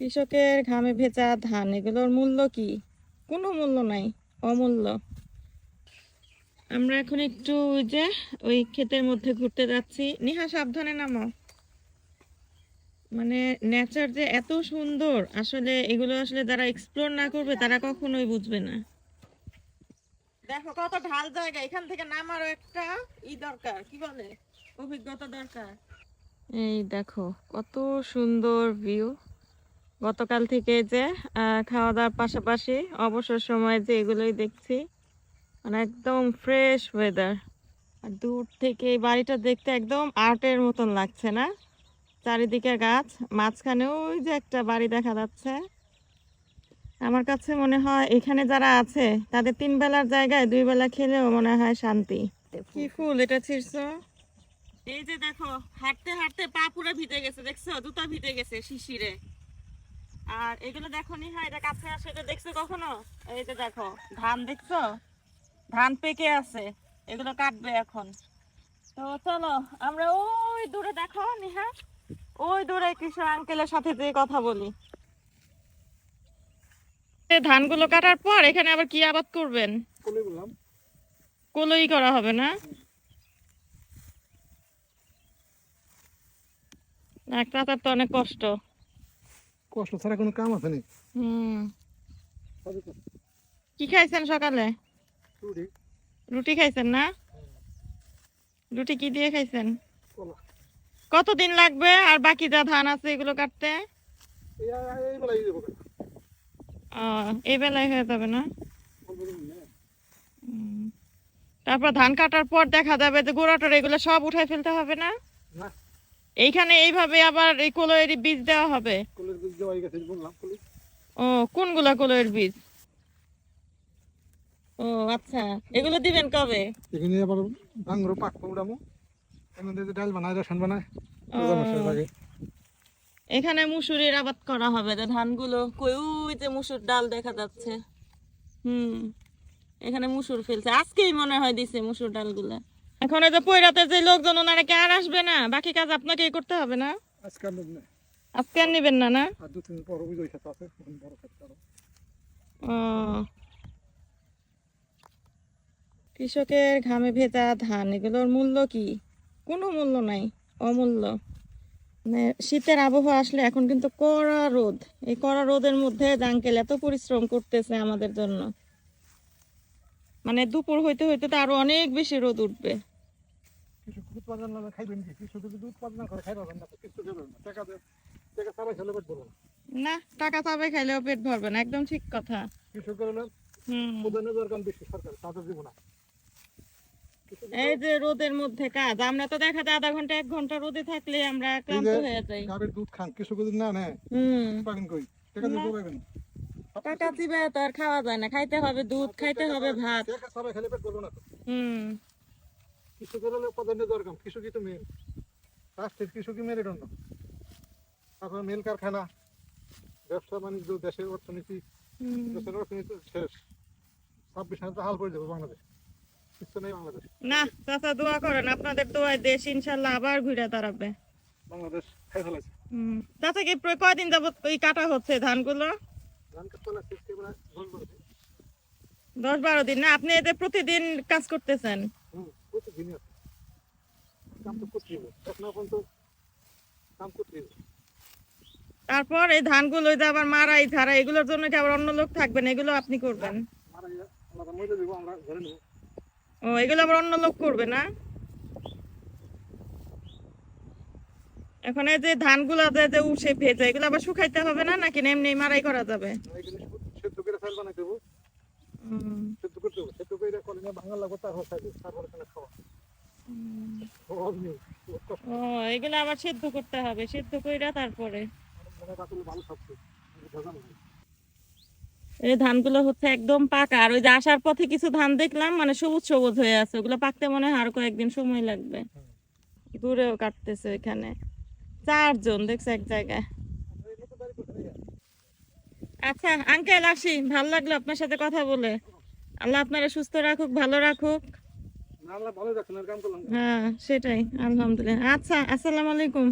কৃষকের ঘামে ভেজা ধান, এগুলোর মূল্য কি? কোনো মূল্য নাই, অমূল্য। আমরা এখন একটু ওই যে ওই ক্ষেতের মধ্যে ঘুরতে যাচ্ছি। নিহা, সাবধানে নামো। মানে নেচার যে এত সুন্দর, আসলে এগুলো আসলে যারা এক্সপ্লোর না করবে, তারা কখনোই বুঝবে না। দেখো কত ঢাল জায়গা, এখান থেকে নামারও একটা ই দরকার, কি বলে? অভিজ্ঞতা দরকার। এই দেখো, কত সুন্দর ভিউ গতকাল থেকে যে খাওয়া দাওয়ার পাশাপাশি অবসর সময় যে এগুলোই দেখছি মানে একদম ফ্রেশ ওয়েদার আর দূর থেকে এই বাড়িটা দেখতে একদম আর্টের মতন লাগছে না? চারিদিকে গাছ, মাঝখানে ওই যে একটা বাড়ি দেখা যাচ্ছে। আমার কাছে মনে হয় এখানে যারা আছে, তাদের তিন বেলার জায়গায় দুই বেলা খেলেও মনে হয় শান্তি। কি ফুল এটা, ছিড়ছো? এই যে দেখো, হাঁটতে হাঁটতে পা পুরো ভিজে গেছে, দেখছ? জুতা ভিজে গেছে শিশিরে। আর এগুলো দেখো নি হয় এটা কাছে আসে এটা দেখছ কখনো? এই যে দেখো ধান দেখছ? ধান পেকে আছে এগুলো কাটবে এখন। তো চলো আমরা ওই দূরে দেখো নিহা ওই দূরে কৃষক আঙ্কেলের সাথে যে কথা বলি। এই ধানগুলো কাটার পর এখানে আবার কি আবাদ করবেন? কলই করা হবে না? একটা তার তো অনেক কষ্ট। কষ্ট ছাড়া কোনো কাম আছে নি হুম। কি খাইছেন সকালে? রুটি। খাইছেন না? রুটি কি দিয়ে খাইছেন? কতদিন লাগবে? আর বাকি যা ধান আছে এগুলো কাটতে? এই বেলায় হয়ে যাবে না। তারপর ধান কাটার পর দেখা যাবে যে গোড়াটোর এগুলো সব উঠাই ফেলতে হবে না? না। এইখানে এইভাবে আবার এই কলয়ের বীজ দেওয়া হবে? কলের দুধ দেওয়াই গেছে বললাম ও কোনগুলা কলয়ের বীজ? ও আচ্ছা এগুলো দিবেন কবে? এখানে আবার ভাঙ্গর পাক উড়ামো এখান থেকে ডাল বানায় রেশন বানায় এখানে মুসুরির আবাদ করা হবে যে ধানগুলো কই যে মুসুর ডাল দেখা যাচ্ছে। হুম এখানে মুসুর ফেলছে। আজকেই মনে হয় দিছে মুসুর ডালগুলা। এখন এই যে পৈরাতে যে লোকজন ওনারা কি আর আসবে না? বাকি কাজ আপনাকেই করতে হবে না? আজকে আর নেব না। আজকে আর নিবেন না না? আর দু তিন পর বুঝে খেতে আছে তখন বড় আরও। ও। কৃষকের ঘামে ভেজা ধান এগুলোর মূল্য কি? কোনো মূল্য নাই অমূল্য। মানে শীতের আবহাওয়া আসলে এখন কিন্তু কড়া রোদ। এই কড়া রোদের মধ্যে জাঙ্কেল এত পরিশ্রম করতেছে আমাদের জন্য। মানে দুপুর হইতে হইতে তো আরও অনেক বেশি রোদ উঠবে। না কিছু টাকা খাইলেও পেট ভরবে না একদম ঠিক কথা। এই যে রোদের মধ্যে কাজ আমরা তো দেখা যায় আধা ঘণ্টা এক ঘণ্টা রোদে থাকলে আমরা ক্লান্ত হয়ে যাই। দুধ খান যদি না নেয় কই? টাকা দিয়ে না। পাবেন টাকা চিবে তো আর খাওয়া যায় না। খাইতে হবে দুধ খাইতে হবে ভাত। টাকা খেলে পেট ভরবে না তো। হুম। কৃষকের হলে প্রধানের দরকার। কৃষকই তো মেন রাষ্ট্রের কৃষকই মেরে জন্য মেল কারখানা ব্যবসা বাণিজ্য দেশের অর্থনীতি দেশের অর্থনীতি শেষ। ছাব্বিশ হাজার হাল করে দেবো বাংলাদেশ। কিছু নেই বাংলাদেশ। না চাচা দোয়া করেন আপনাদের দোয়ায় দেশ ইনশাল্লাহ আবার ঘুরে দাঁড়াবে। বাংলাদেশ চাচা কি কয়দিন যাবত কাটা হচ্ছে ধানগুলো? দশ বারো দিন না আপনি এতে প্রতিদিন কাজ করতেছেন। তারপর এই ধানগুলো আবার মারাই ঝাড়া এগুলোর জন্য কি আবার অন্য লোক থাকবেন? এগুলো আপনি করবেন? ও এগুলো আবার অন্য লোক করবে না? এখন এই যে ধানগুলো যে যে উঠে ভেজে এগুলো আবার শুকাইতে হবে না? নাকি এমনি মারাই করা যাবে? এখানে এখানে এগুলো আবার সেদ্ধ করতে হবে। সেদ্ধ কইরা তারপরে। মনে এই ধানগুলো হচ্ছে একদম পাকা। আর ওই যে আসার পথে কিছু ধান দেখলাম মানে সবুজ সবুজ হয়ে আছে। ওগুলো পাকতে মনে হয় আর কয়েকদিন সময় লাগবে। দূরেও কাটতেছে ওইখানে। চারজন দেখছে এক জায়গায়। আচ্ছা আঙ্কেল আসি ভালো লাগল আপনার সাথে কথা বলে। আল্লাহ আপনারা সুস্থ রাখুক ভালো রাখুক। হ্যাঁ সেটাই আলহামদুলিল্লাহ। আচ্ছা আসসালামু আলাইকুম।